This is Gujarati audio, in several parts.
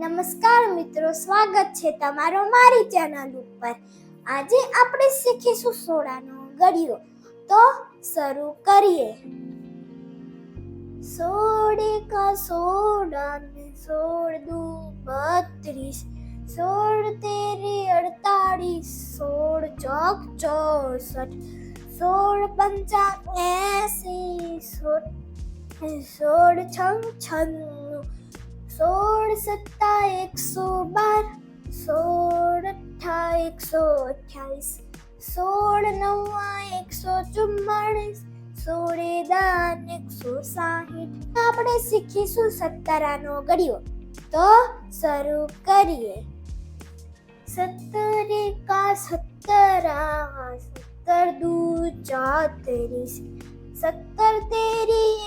નમસ્કાર મિત્રો સ્વાગત છે તમારો મારી ચેનલ ઉપર આજે આપણે શીખીશું સોડાનો ગળ્યો તો શરૂ કરીએ સોડે કા સોડા સોળ દુ બત્રીસ સોળ તેરી અડતાળીસ સોળ ચોક ચોસઠ સોળ પંચા એસી સોળ સોળ છંગ છંગ 16 17 112 16 18 128 16 9 144 16 10 160 આપણે શીખીશું 17 નો ગડિયો તો સ્વરૂપ કરીએ 70 કા 17 72 34 70 3 तेरी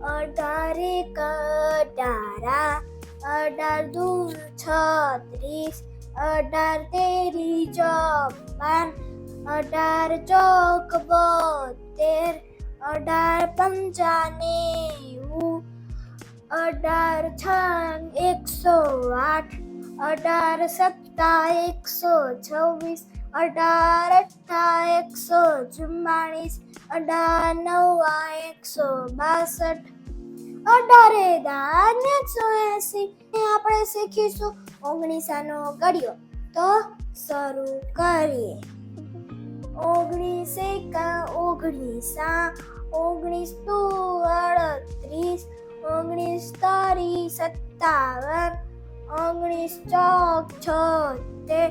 અઢારે કટારા અઢાર દૂર છત્રીસ અઢાર તેરી ચોપન અઢાર ચોક બોતેર અઢાર પંચાનેવું અઢાર છ એકસો આઠ અઢાર સત્તા એકસો છવ્વીસ અઢાર અઠ્ઠા એકસો ચુમ્માળીસ અઢાર નવા એકસો બાસઠ અઢારે દાન એકસો એસી એ આપણે શીખીશું ઓગણીસાનો ગળ્યો તો શરૂ કરીએ ઓગણીસ એકા ઓગણીસા ઓગણીસ દુ અડત્રીસ ઓગણીસ તરી સત્તાવન ઓગણીસ ચોક છોતેર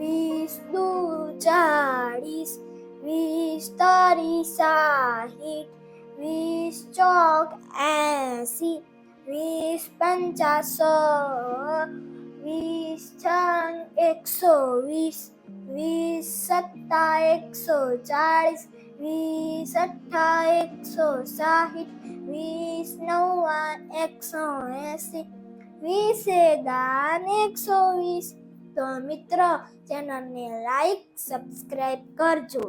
विष्णु चारिस विस्तारी साहित विष चौक ऐसी विष पंचास विष छन एक सौ विष विष सत्ता एक सौ चालीस विष अट्ठा एक सौ साहित विष नौवा एक सौ ऐसी विषे दान एक सौ विष તો મિત્ર ચેનલને લાઈક સબસ્ક્રાઈબ કરજો